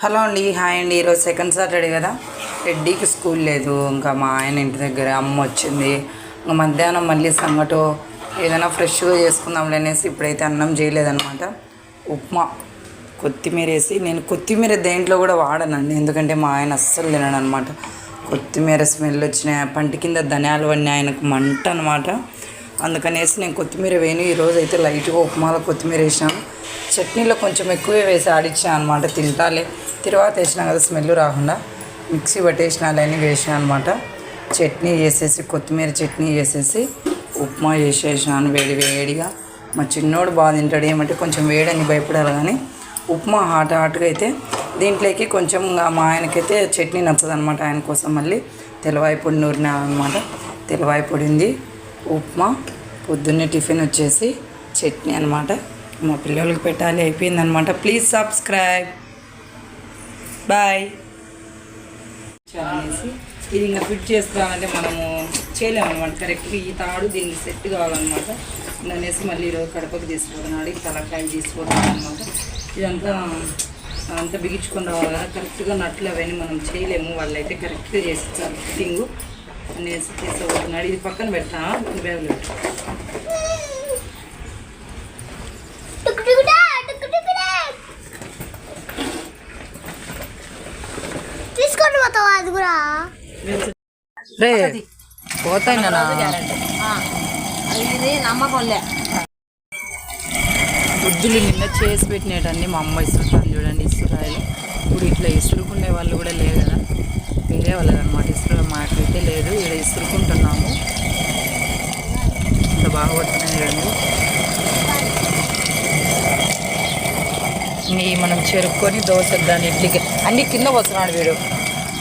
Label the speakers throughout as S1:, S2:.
S1: Hello అండి hi అండి. ఈరోజు సెకండ్ సాటర్డే కదా. రెడ్డికి స్కూల్ లేదు. ఇంకా మా ఆయన ఇంటి దగ్గర అమ్మ వచ్చింది. ఇంకా మధ్యాహ్నం మళ్ళీ సంగటో ఏదైనా ఫ్రెష్గా చేసుకుందాంలే అనేసి ఇప్పుడైతే అన్నం చేయలేదన్నమాట. ఉప్మా కొత్తిమీర వేసి నేను కొత్తిమీర దేంట్లో కూడా వాడనండి. ఎందుకంటే మా ఆయన అస్సలు తినడు అనమాట కొత్తిమీర స్మెల్ వచ్చిన పంటి కింద ధనియాలు అన్నీ ఆయనకు మంట అనమాట అందుకనేసి నేను కొత్తిమీర వేయను. ఈరోజు అయితే లైట్గా ఉప్మాలో కొత్తిమీర వేసాను చట్నీలో కొంచెం ఎక్కువే వేసి ఆడిచ్చాను అనమాట తింటాలే. తర్వాత వేసినా కదా స్మెల్ రాకుండా. మిక్సీ పట్టేసిన అని వేసిన అనమాట చట్నీ చేసేసి కొత్తిమీర చట్నీ చేసేసి ఉప్మా వేసేసినాను వేడి వేడిగా. మా చిన్నోడు బాగా తింటాడు. ఏమంటే కొంచెం వేడని భయపడాలి కానీ ఉప్మా హాట్ హాట్గా అయితే దీంట్లోకి కొంచెం మా ఆయనకైతే చట్నీ నచ్చదు అనమాట ఆయన కోసం మళ్ళీ తెలవాయి పొడి నూరినా అనమాట తెలవాయి పొడి ఉంది. ఉప్మా పొద్దున్నే టిఫిన్ వచ్చేసి చట్నీ అనమాట మా పిల్లలకి పెట్టాలి. అయిపోయిందనమాట ప్లీజ్ సబ్స్క్రైబ్. బాయ్ అనేసి ఇది ఇంకా ఫిట్ చేసుకోవాలంటే మనము చేయలేము అనమాట. కరెక్ట్గా ఈ తాడు దీనికి సెట్ కావాలన్నమాట. అనేసి మళ్ళీ ఈరోజు కడపకి తీసుకుపోతున్నాడు ఈ తలకాయలు తీసుకుపోతున్నాడు అనమాట. ఇదంతా అంతా బిగించుకొని రావాలి కదా. కరెక్ట్గా నట్లు అవన్నీ మనం చేయలేము. వాళ్ళైతే కరెక్ట్గా చేసి ఫిట్టింగ్ అనేసి తీసుకుపోతున్నాడు ఇది పక్కన పెట్టా బ్యాగులు పెట్టు. రే. పోతాయి నాన్న.
S2: ఇది నమ్మకంలే
S1: బుద్ధులు నిన్న చేసి పెట్టినటన్ని మా అమ్మ ఇస్తుంటాను చూడండి ఇసురాయలు. ఇప్పుడు ఇట్లా ఇసురుకునే వాళ్ళు కూడా లేరు కదా. వేరే వాళ్ళది అనమాట ఇసురు మాకైతే లేదు. ఇక్కడ ఇసురుకుంటున్నాము. ఇంత బాగా పడుతున్నాయి చూడండి మనం చెరుక్కొని దోశ దాని ఇడ్లీకి అన్ని కింద వస్తున్నాడు వీడు.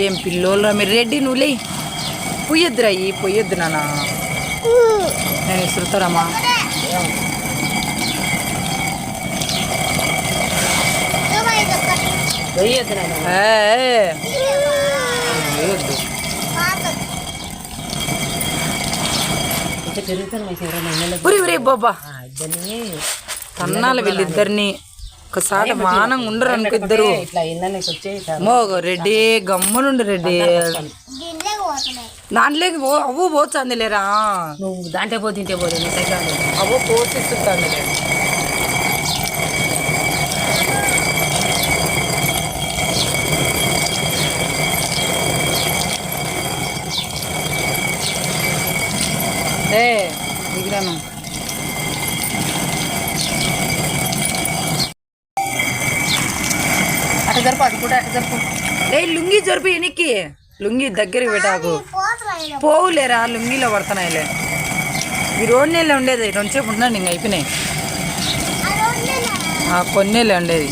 S1: ఏం పిల్లోళ్ళరా మీరు రెడ్డి నువ్వులే పొయ్యొద్దురా ఈ పొయ్యొద్దు నాన్న నేను ఇసురుతారమ్మా
S3: ఏమో ఇది ఒక్కటి.
S2: వెయ్యొద్దు నాయన
S1: ఏ, వేయొద్దు
S3: పాతది.
S2: ఇంకా తిరుగుతాను మీకు ఎవరైనా ఇళ్ళలో
S1: ఉరి ఉరి బాబా
S2: ఇద్దరిని
S1: తన్నాలి వీళ్ళిద్దరిని ఒకసారి మానం ఉండరు అనుకో ఇద్దరు. రెడ్డి గమ్మునుండు రెడ్డి.
S3: దీంట్లోకి
S1: పో అవ్వు పోతుంది లేరా?
S2: నువ్వు దాంట్లో పో తింటే పోదు
S1: అవ్వు పోసిస్తుంది ఏ దిగిరాను
S2: జరుపు అది కూడా అటు జరుపు?
S1: ఏ లుంగి జరిపి ఎనికి లుంగి దగ్గరికి పెట్టాకు. పోవులేరా లుంగిలో పడుతున్నాయిలే. ఈ రోడ్ నెల ఉండేది రెండుసేపు ఉండండి ఇంక అయిపోయినాయి. కొన్నేళ్ళే ఉండేది.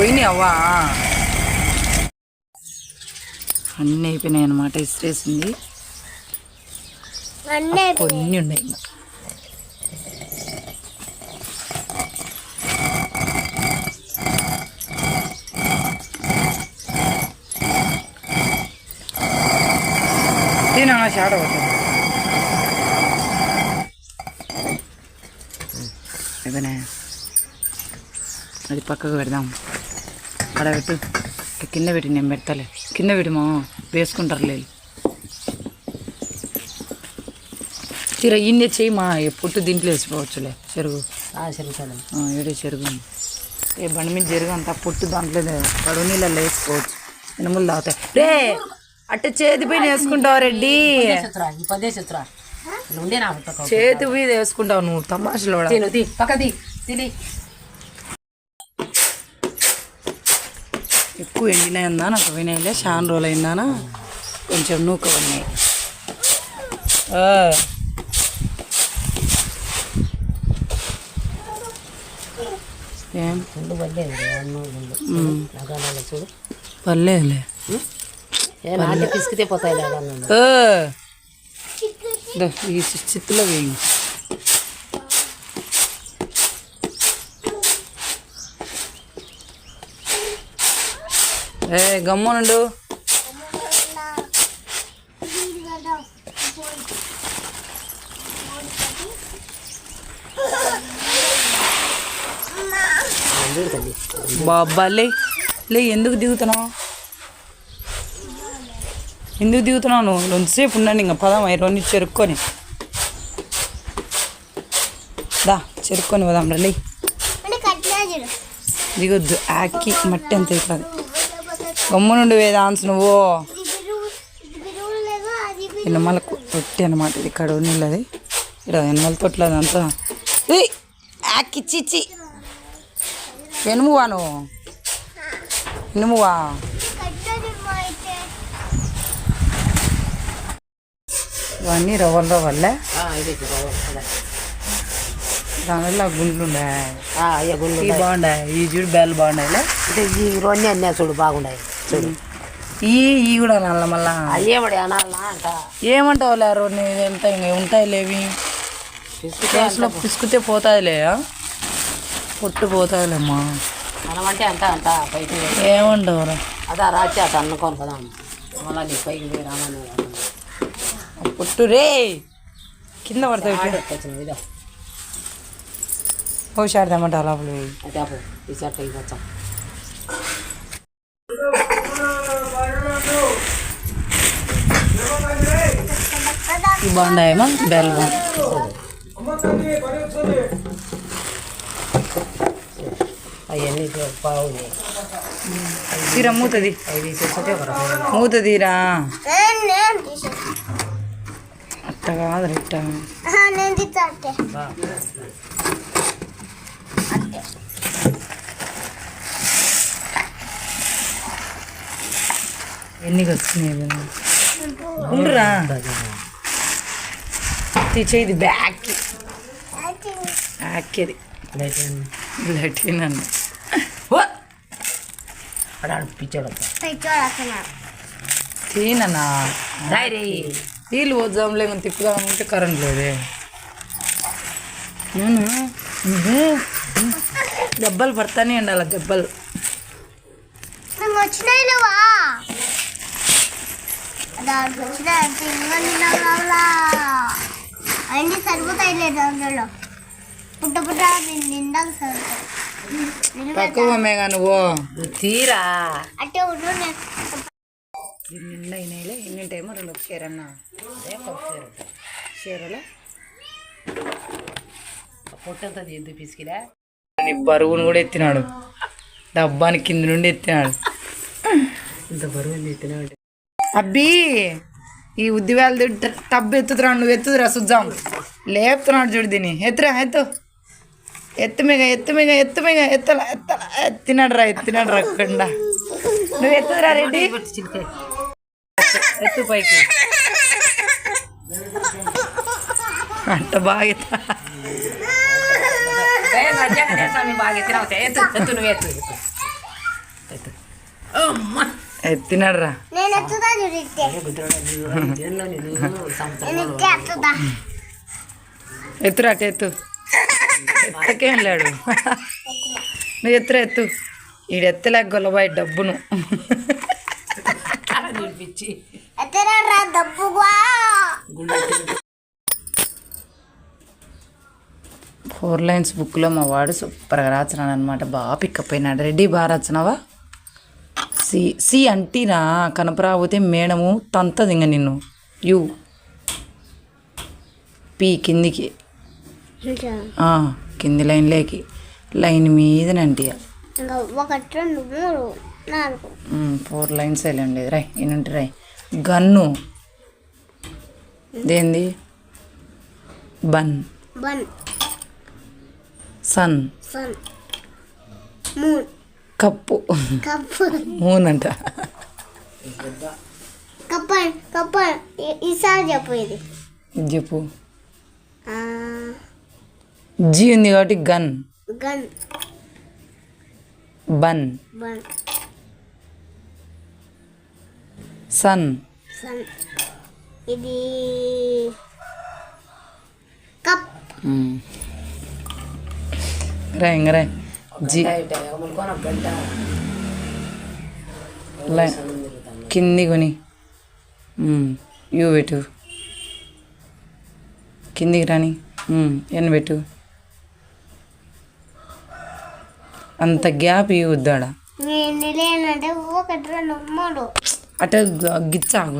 S1: పోయినాయి అవ్వా అన్నీ అయిపోయినాయి అనమాట ఇస్త్రేసింది
S3: అన్నీ
S1: కొన్ని ఉన్నాయి. తినా షాడ ఇదనే అది పక్కకు పెడదాం. అక్కడ పెట్టు కింద పెట్టి నేను పెడతాలే. కింద పెట్టి మా వేసుకుంటారు లేదు తీరా ఇన్నే చెయ్యి మా పుట్టు దీంట్లో వేసిపోవచ్చులే. చెరుగు. ఏడే చెరుగు. ఏ బండి మీద చెరుగు అంతా పుట్టు దాంట్లో కడుగు నీళ్ళల్లో వేసుకోవచ్చు. ఎనుములు తాగుతాయి. రే అట్ట చేతి పైన వేసుకుంటావు రెడ్డి? చేతి మీద వేసుకుంటావు నువ్వు. తమాషలో
S2: తిను తీ. పక్క తీ. తిని.
S1: ఎక్కువ ఎండినాయి ఉందా నాకు వినాయిలే చాలా రోజులు అయిందానా కొంచెం నూక ఉన్నాయి. పర్లేదులే
S2: పిసికితే పోతాయి
S1: ఈ చిత్తులో వేయి. ఏ గమ్మునుండు బాబా లే లే ఎందుకు దిగుతున్నావు? ఎందుకు దిగుతున్నావు నువ్వు? కొంతసేపు ఉండండి ఇంకా పదం రెండు చెరుక్కొని. దా చెరుక్కొని పోదాం రా లే దిగొద్దు ఆకి మట్టి అంత అవుతుంది గమ్మునుండి వేదాన్స్ నువ్వు. ఎన్నమల తొట్టి అనమాట ఇది ఇక్కడ నీళ్ళది ఇక్కడ ఎన్నమల తొట్ల అదంతా ఏయ్! ఆకి చిచ్చి ఎనుమువా నువ్వు?
S3: అయితే
S1: ఇవన్నీ రవ్వల రవ్వలే. దానివల్ల గుండ్లు
S2: ఆ, అయ్యా గుళ్ళు
S1: ఈ చూడు బేలు బాగుండాయిలే
S2: అంటే ఈ రెండు అన్నీ చూడు బాగున్నాయి.
S1: ఈ ఈ కూడా నల్ల మళ్ళా.
S2: అయ్యేవాడు అనాలనా అంట.
S1: ఏమంటావు లేరు ఎంత ఇంకా ఉంటాయి లేవి? కేసులో పిసుకుతే పోతాయిలే ఆ? పొట్టు పోతాయిలేమ్మా.
S2: అనమంటే అంట అంట పైకి
S1: ఏమంటావురా?
S2: అదా రాచి అట అనుకోను కదా. మళ్ళా నీ పైకి రామని
S1: పొట్టు రే! కింద పడతాయి హుషారుదేమంట
S2: అప్పు ఈ చెట్ట ఇది వచ్చాం
S1: ఈ బాగుండాయేమో బెల్ బాగుంది
S2: అవన్నీ బాగున్నాయి
S1: తీరా మూతది.
S2: అవి తీసేస్తే ఒక రకమైన
S1: మూత తీరా
S3: నేను నేను తీసేది
S1: అట్ట కాదు ఇట్ట
S3: నేను తీస్తా అంటే
S1: ఎన్ని వచ్చినాయి ఉండురా తీసేది బ్యాక్. బ్యాక్. ఇది లెటిన్ అన్న. తీనన్నా. నీళ్ళు పోద్దాం లేకుండా తిప్పుదామంటే కరెంట్ లేదే. నేను? ఇదే దెబ్బలు పడతానే ఉండాలి దెబ్బలు.
S3: వచ్చినాయి లేవా దాంట్లో వచ్చినాయి అంటే ఇంకా నిన్న అన్నీ సరిపోతాయి లేదు దాంట్లో పుట్ట పుట్ట నిండాక సరిపోతాయి.
S1: తక్కువ మేఘా నువ్వు.
S2: తీరా?
S3: అంటే ఉండు
S1: నిండా అయినాయిలే టైమో రెండు షేర్ అన్న. షేరలా
S2: పొట్టంతా ఎందుకు పిసికిరా?
S1: బరువును కూడా ఎత్తినాడు. డబ్బాని కింద నుండి ఎత్తినాడు.
S2: ఇంత బరువు ఎత్తినాడు
S1: అబ్బి! ఈ ఉద్దివేళ టబ్బు ఎత్తుతురా నువ్వు ఎత్తుదురా సుజ్జాం. లేపుతున్నాడు చూడు దీన్ని. ఎత్తురా ఎత్తు. ఎత్తు మిగ ఎత్తు మిగ ఎత్తు మిగ ఎత్తలా ఎత్తలా. ఎత్తినాడు రా ఎత్తినాడు రా కొండ నువ్వు ఎత్తుదురా రెడ్డి. ఎత్తు పైకి. అంట బాగా.
S2: బాగా ఎత్తు ఎత్తు నువ్వు ఎత్తు. ఎత్తు.
S1: ఎత్తినాడు రా
S3: నేను ఎత్తుదా చూడితే
S2: దేనిలో నేను
S3: నేను
S2: సంవత్సరం
S3: ఇట్టే ఎత్తుదా
S1: ఎత్తురా అటు ఎత్తు. ఎత్తకేం లేడు నువ్వు ఎత్తురా ఎత్తు. ఈడు ఎత్తలేక గొల్లబాయి డబ్బును. ఫోర్ లైన్స్ బుక్లో మా వాడు సూపర్గా రాస్తున్నాడు అనమాట బాగా పికప్ అయినాడు. రెడ్డి బాగా రాసినావా సి సి అంటీనా కనపరాకపోతే మేడము తంతది ఇంక నిన్ను. యు. పి కిందికి. కింది లైన్లేకి లైన్
S3: ఒకటి రెండు మూడు నాలుగు.
S1: ఫోర్ లైన్స్ వెళ్ళండి రై ఏనంటే రై gun. దేంది? Bun.
S3: One
S1: sun.
S3: Sun. Moon.
S1: Cup
S3: cup
S1: moon అంట
S3: కప్ప కప్ప ఈ- ఈసారి చెప్పు ఇది
S1: ఇది చెప్పు
S3: ఆ,
S1: జీ ఉంది కాబట్టి gun
S3: gun
S1: bun
S3: one
S1: sun
S3: sun ఇది కప్
S1: రా ఇంక రా జీ
S2: గంట
S1: లై- కింది కొని. యూ పెట్టు. కిందికి రాని. ఎన్ పెట్టు. అంత గ్యాప్ ఇవ్వద్దాడ అట గిచ్చాగు